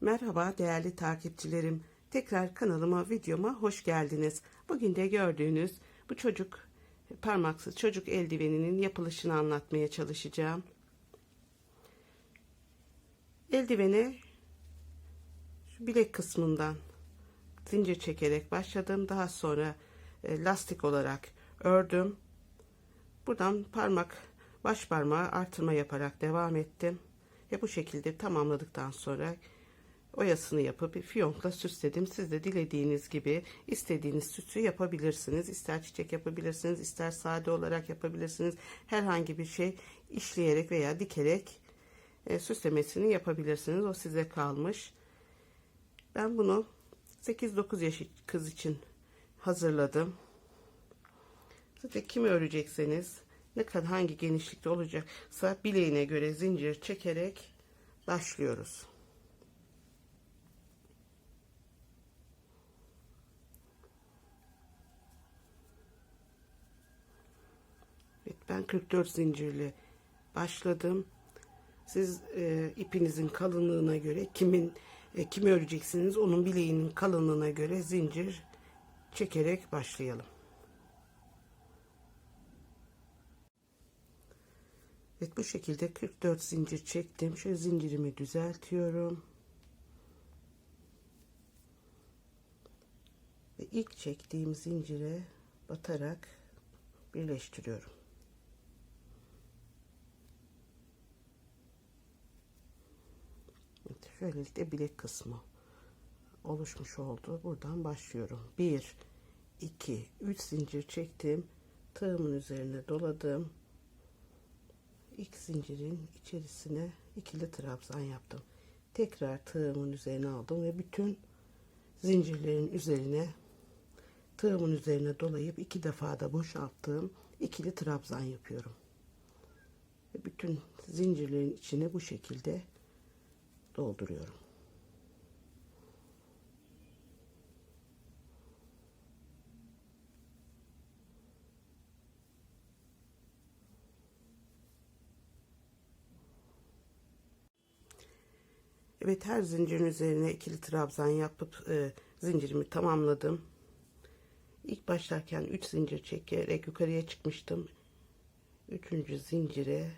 Merhaba değerli takipçilerim. Tekrar kanalıma, videoma hoş geldiniz. Bugün de gördüğünüz bu çocuk parmaksız çocuk eldiveninin yapılışını anlatmaya çalışacağım. Eldivene şu bilek kısmından zincir çekerek başladım. Daha sonra e, lastik olarak ördüm. Buradan parmak baş parmağı artırma yaparak devam ettim. Ve bu şekilde tamamladıktan sonra oyasını yapıp bir fiyonkla süsledim. Siz de dilediğiniz gibi istediğiniz süsü yapabilirsiniz. İster çiçek yapabilirsiniz, ister sade olarak yapabilirsiniz. Herhangi bir şey işleyerek veya dikerek e, süslemesini yapabilirsiniz. O size kalmış. Ben bunu 8-9 yaş kız için hazırladım. Zaten kimi örecekseniz ne kadar hangi genişlikte olacaksa bileğine göre zincir çekerek başlıyoruz. Ben 44 zincirli başladım. Siz e, ipinizin kalınlığına göre kimin e, kimi öreceksiniz onun bileğinin kalınlığına göre zincir çekerek başlayalım. Evet bu şekilde 44 zincir çektim. Şöyle zincirimi düzeltiyorum. Ve ilk çektiğim zincire batarak birleştiriyorum. Evet, böylelikle bilek kısmı oluşmuş oldu. Buradan başlıyorum. 1 2 3 zincir çektim. Tığımın üzerine doladım ilk zincirin içerisine ikili trabzan yaptım. Tekrar tığımın üzerine aldım ve bütün zincirlerin üzerine tığımın üzerine dolayıp iki defa da boşalttığım ikili trabzan yapıyorum. Ve bütün zincirlerin içine bu şekilde dolduruyorum. Evet her zincirin üzerine ikili trabzan yapıp e, zincirimi tamamladım. İlk başlarken 3 zincir çekerek yukarıya çıkmıştım. Üçüncü zincire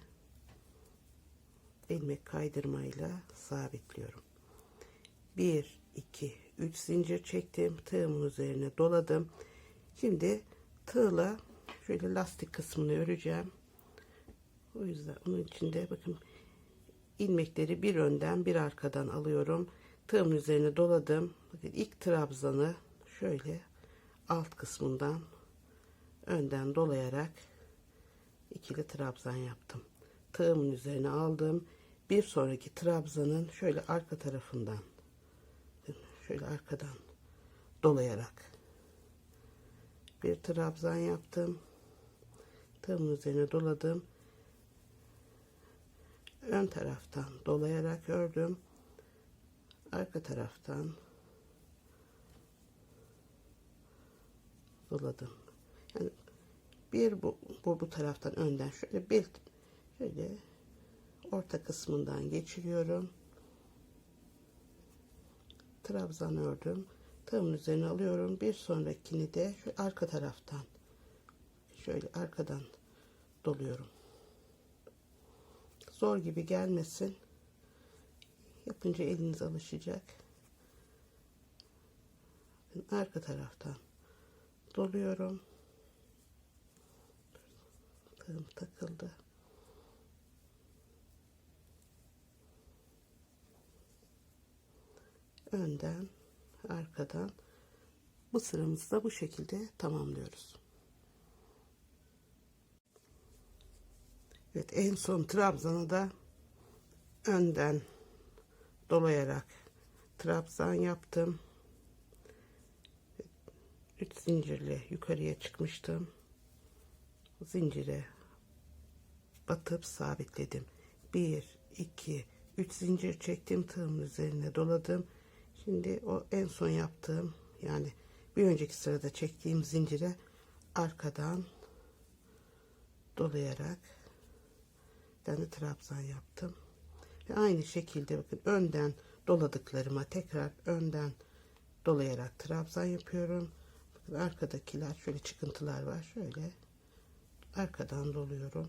ilmek kaydırmayla sabitliyorum. 1 2 3 zincir çektim. Tığımın üzerine doladım. Şimdi tığla şöyle lastik kısmını öreceğim. O yüzden onun içinde bakın ilmekleri bir önden bir arkadan alıyorum. Tığımın üzerine doladım. Bakın ilk trabzanı şöyle alt kısmından önden dolayarak ikili trabzan yaptım. Tığımın üzerine aldım. Bir sonraki trabzanın şöyle arka tarafından şöyle arkadan dolayarak bir trabzan yaptım. Tığımın üzerine doladım ön taraftan dolayarak ördüm. Arka taraftan doladım. Yani bir bu, bu, bu taraftan önden şöyle bir şöyle orta kısmından geçiriyorum. Trabzan ördüm. Tığımın üzerine alıyorum. Bir sonrakini de şu arka taraftan şöyle arkadan doluyorum zor gibi gelmesin. Yapınca eliniz alışacak. Arka taraftan doluyorum. Tığım takıldı. Önden, arkadan bu sıramızı da bu şekilde tamamlıyoruz. Evet en son trabzanı da önden dolayarak trabzan yaptım. 3 zincirle yukarıya çıkmıştım. Zincire batıp sabitledim. 1 2 3 zincir çektim tığımın üzerine doladım. Şimdi o en son yaptığım yani bir önceki sırada çektiğim zincire arkadan dolayarak tane trabzan yaptım. Ve aynı şekilde bakın önden doladıklarıma tekrar önden dolayarak trabzan yapıyorum. Bakın arkadakiler şöyle çıkıntılar var. Şöyle arkadan doluyorum.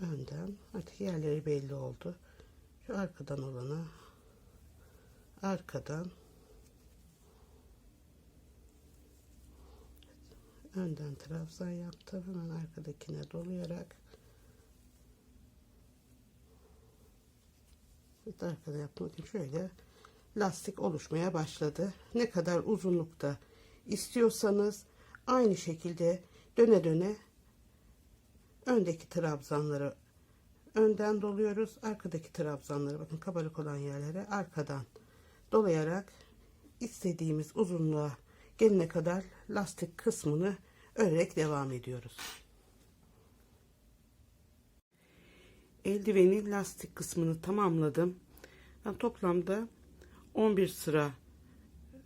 Önden artık yerleri belli oldu. Şu arkadan olana arkadan önden trabzan yaptım. Hemen arkadakine dolayarak Evet, arkada için şöyle lastik oluşmaya başladı. Ne kadar uzunlukta istiyorsanız aynı şekilde döne döne öndeki trabzanları önden doluyoruz. Arkadaki trabzanları bakın kabarık olan yerlere arkadan dolayarak istediğimiz uzunluğa gelene kadar lastik kısmını örerek devam ediyoruz. Eldivenin lastik kısmını tamamladım. Ben toplamda 11 sıra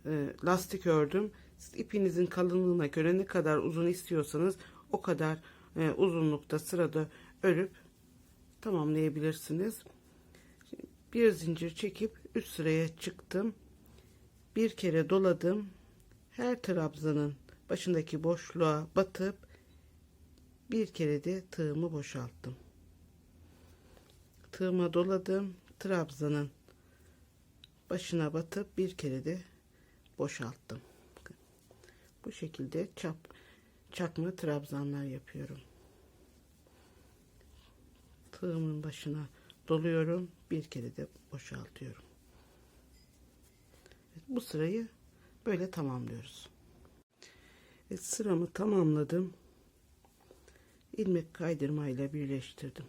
e, lastik ördüm. Siz ipinizin kalınlığına göre ne kadar uzun istiyorsanız o kadar e, uzunlukta sırada örüp tamamlayabilirsiniz. Bir zincir çekip üst sıraya çıktım. Bir kere doladım. Her trabzanın başındaki boşluğa batıp bir kere de tığımı boşalttım. Tığıma doladım. Trabzanın başına batıp bir kere de boşalttım. Bu şekilde çap çakma trabzanlar yapıyorum. Tığımın başına doluyorum. Bir kere de boşaltıyorum. Bu sırayı böyle tamamlıyoruz. Evet, sıramı tamamladım. ilmek kaydırmayla birleştirdim.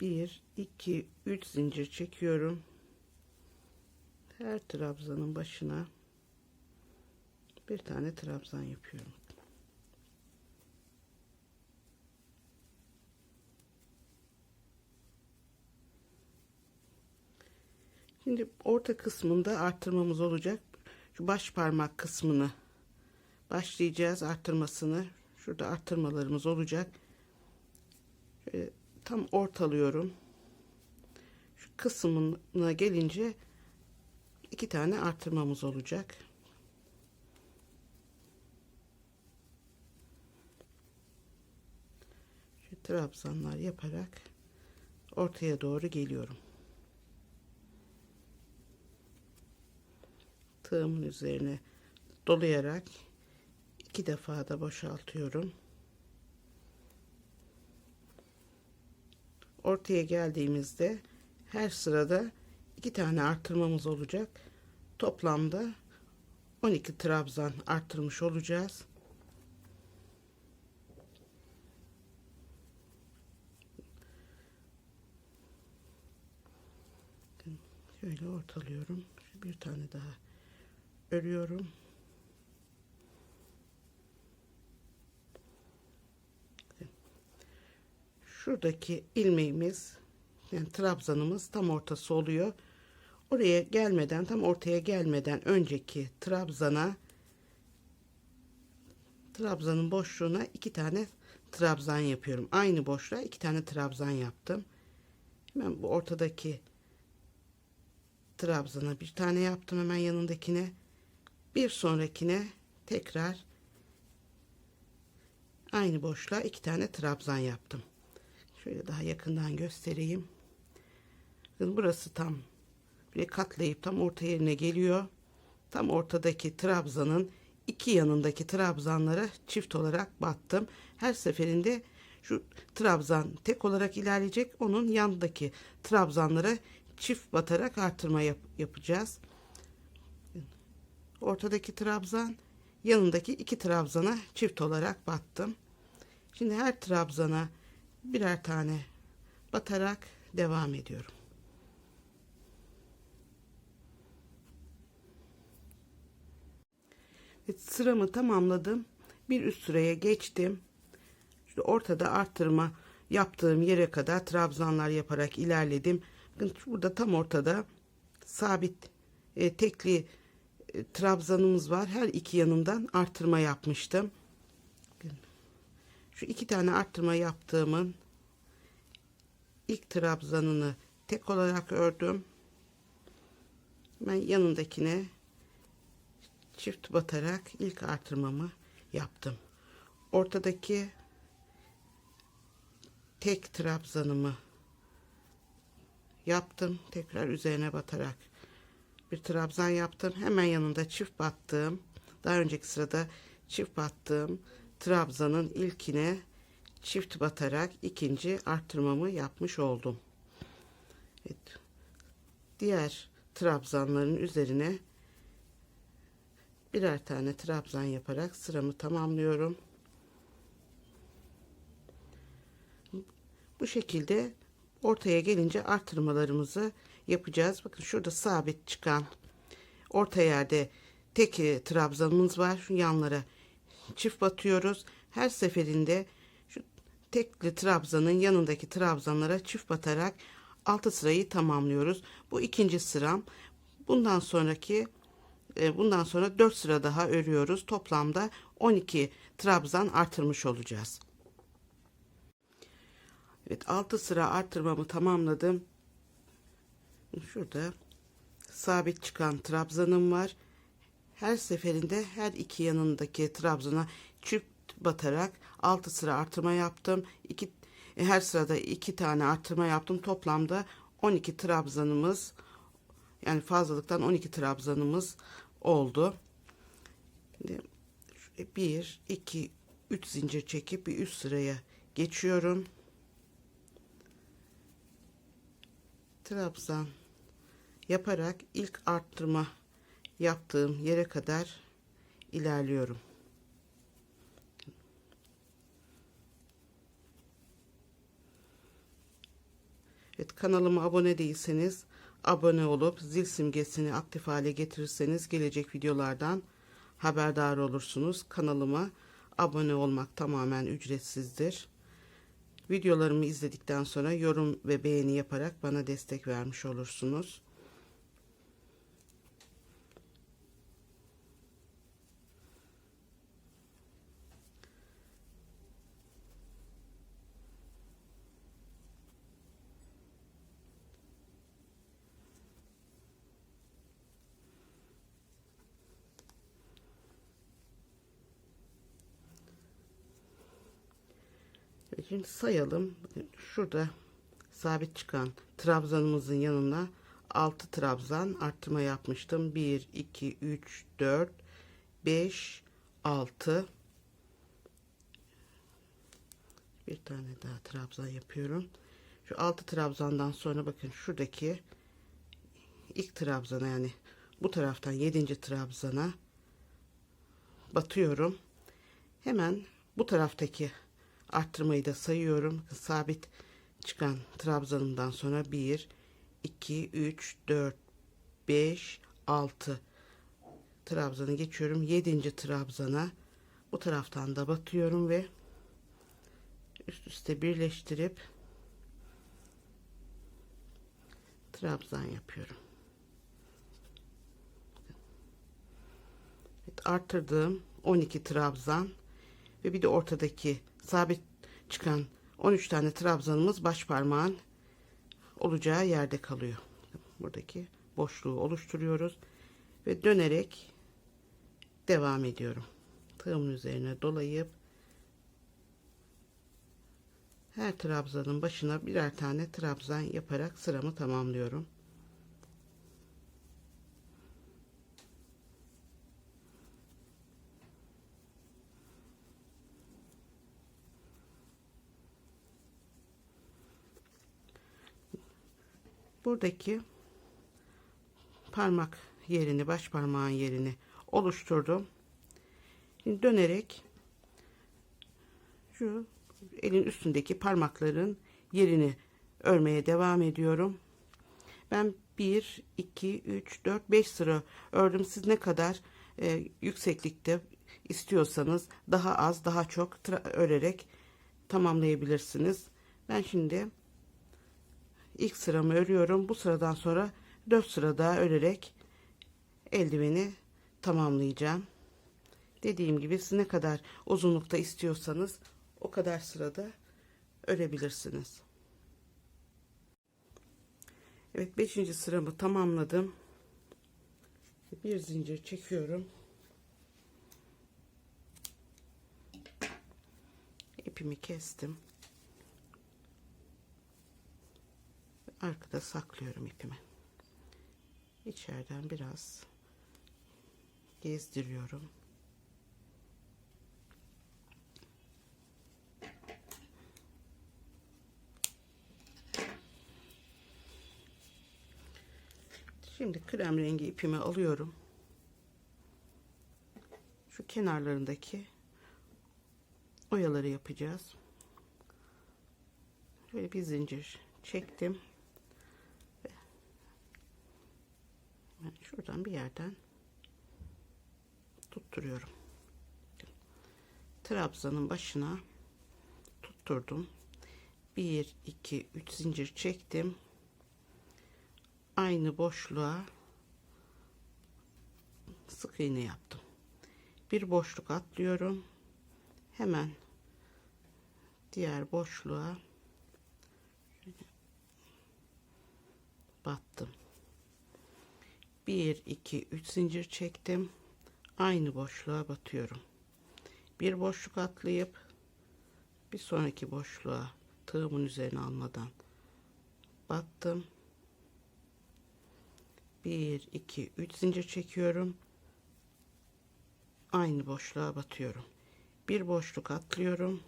1 2 3 zincir çekiyorum. Her trabzanın başına bir tane trabzan yapıyorum. Şimdi orta kısmında arttırmamız olacak. Şu baş parmak kısmını başlayacağız arttırmasını. Şurada arttırmalarımız olacak. Şöyle tam ortalıyorum. Şu kısmına gelince iki tane arttırmamız olacak. Şu trabzanlar yaparak ortaya doğru geliyorum. Tığımın üzerine dolayarak iki defa da boşaltıyorum. Ortaya geldiğimizde her sırada iki tane arttırmamız olacak. Toplamda 12 trabzan arttırmış olacağız. Şöyle ortalıyorum. Bir tane daha örüyorum. Şuradaki ilmeğimiz yani trabzanımız tam ortası oluyor. Oraya gelmeden tam ortaya gelmeden önceki trabzana trabzanın boşluğuna iki tane trabzan yapıyorum. Aynı boşluğa iki tane trabzan yaptım. Hemen bu ortadaki trabzana bir tane yaptım hemen yanındakine. Bir sonrakine tekrar aynı boşluğa iki tane trabzan yaptım. Şöyle daha yakından göstereyim. Burası tam bir katlayıp tam orta yerine geliyor. Tam ortadaki trabzanın iki yanındaki trabzanlara çift olarak battım. Her seferinde şu trabzan tek olarak ilerleyecek. Onun yanındaki trabzanlara çift batarak artırma yap yapacağız. Ortadaki trabzan yanındaki iki trabzana çift olarak battım. Şimdi her trabzana birer tane batarak devam ediyorum. Evet, sıramı tamamladım. Bir üst sıraya geçtim. Şu ortada arttırma yaptığım yere kadar trabzanlar yaparak ilerledim. Burada tam ortada sabit e, tekli trabzanımız var. Her iki yanından arttırma yapmıştım. Şu iki tane arttırma yaptığımın ilk trabzanını tek olarak ördüm. Ben yanındakine çift batarak ilk artırmamı yaptım. Ortadaki tek trabzanımı yaptım. Tekrar üzerine batarak bir trabzan yaptım. Hemen yanında çift battığım, daha önceki sırada çift battığım trabzanın ilkine çift batarak ikinci arttırmamı yapmış oldum. Evet. Diğer trabzanların üzerine birer tane trabzan yaparak sıramı tamamlıyorum. Bu şekilde ortaya gelince artırmalarımızı yapacağız. Bakın şurada sabit çıkan orta yerde tek e, trabzanımız var. Şu yanlara çift batıyoruz. Her seferinde şu tekli trabzanın yanındaki trabzanlara çift batarak altı sırayı tamamlıyoruz. Bu ikinci sıram. Bundan sonraki e, bundan sonra 4 sıra daha örüyoruz. Toplamda 12 trabzan artırmış olacağız. Evet 6 sıra artırmamı tamamladım. Şurada sabit çıkan trabzanım var. Her seferinde her iki yanındaki trabzana çift batarak 6 sıra artırma yaptım. İki, e, her sırada 2 tane artırma yaptım. Toplamda 12 trabzanımız yani fazlalıktan 12 trabzanımız oldu. Şimdi 1 2 3 zincir çekip bir üst sıraya geçiyorum. Trabzan yaparak ilk arttırma yaptığım yere kadar ilerliyorum. Evet kanalıma abone değilseniz abone olup zil simgesini aktif hale getirirseniz gelecek videolardan haberdar olursunuz. Kanalıma abone olmak tamamen ücretsizdir. Videolarımı izledikten sonra yorum ve beğeni yaparak bana destek vermiş olursunuz. Şimdi sayalım. Şurada sabit çıkan trabzanımızın yanına 6 trabzan arttırma yapmıştım. 1, 2, 3, 4, 5, 6. Bir tane daha trabzan yapıyorum. Şu 6 trabzandan sonra bakın şuradaki ilk trabzana yani bu taraftan 7. trabzana batıyorum. Hemen bu taraftaki arttırmayı da sayıyorum. Sabit çıkan trabzanımdan sonra 1, 2, 3, 4, 5, 6 trabzanı geçiyorum. 7. trabzana bu taraftan da batıyorum ve üst üste birleştirip trabzan yapıyorum. Evet, arttırdığım 12 trabzan ve bir de ortadaki sabit çıkan 13 tane trabzanımız baş parmağın olacağı yerde kalıyor. Buradaki boşluğu oluşturuyoruz ve dönerek devam ediyorum. Tığımın üzerine dolayıp her trabzanın başına birer tane trabzan yaparak sıramı tamamlıyorum. Buradaki parmak yerini baş parmağın yerini oluşturdum. Şimdi dönerek şu elin üstündeki parmakların yerini örmeye devam ediyorum. Ben 1, 2, 3, 4, 5 sıra ördüm. Siz ne kadar e, yükseklikte istiyorsanız daha az daha çok örerek tamamlayabilirsiniz. Ben şimdi ilk sıramı örüyorum. Bu sıradan sonra 4 sıra daha örerek eldiveni tamamlayacağım. Dediğim gibi siz ne kadar uzunlukta istiyorsanız o kadar sırada örebilirsiniz. Evet 5. sıramı tamamladım. Bir zincir çekiyorum. İpimi kestim. Arkada saklıyorum ipimi. İçeriden biraz gezdiriyorum. Şimdi krem rengi ipimi alıyorum. Şu kenarlarındaki oyaları yapacağız. Şöyle bir zincir çektim. Hemen şuradan bir yerden tutturuyorum. Trabzanın başına tutturdum. 1 2 3 zincir çektim. Aynı boşluğa sık iğne yaptım. Bir boşluk atlıyorum. Hemen diğer boşluğa battım. 1 2 3 zincir çektim. Aynı boşluğa batıyorum. Bir boşluk atlayıp bir sonraki boşluğa tığımın üzerine almadan battım. 1 2 3 zincir çekiyorum. Aynı boşluğa batıyorum. Bir boşluk atlıyorum.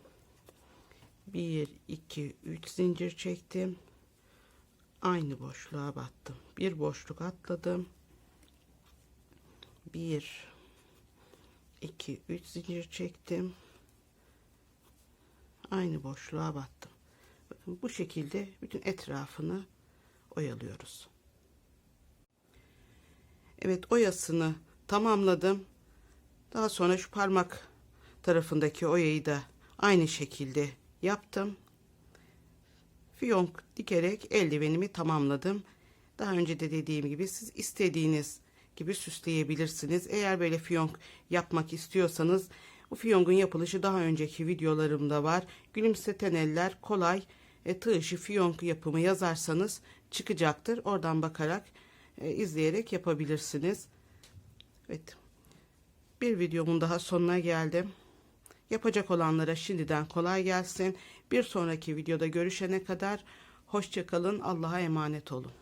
1 2 3 zincir çektim. Aynı boşluğa battım. Bir boşluk atladım. 1 2 3 zincir çektim. Aynı boşluğa battım. Bakın bu şekilde bütün etrafını oyalıyoruz. Evet oyasını tamamladım. Daha sonra şu parmak tarafındaki oyayı da aynı şekilde yaptım. Fiyonk dikerek eldivenimi tamamladım. Daha önce de dediğim gibi siz istediğiniz gibi süsleyebilirsiniz. Eğer böyle fiyonk yapmak istiyorsanız bu fiyongun yapılışı daha önceki videolarımda var. Gülümseten eller kolay e, tığ fiyonk yapımı yazarsanız çıkacaktır. Oradan bakarak e, izleyerek yapabilirsiniz. Evet. Bir videomun daha sonuna geldim. Yapacak olanlara şimdiden kolay gelsin. Bir sonraki videoda görüşene kadar hoşçakalın. Allah'a emanet olun.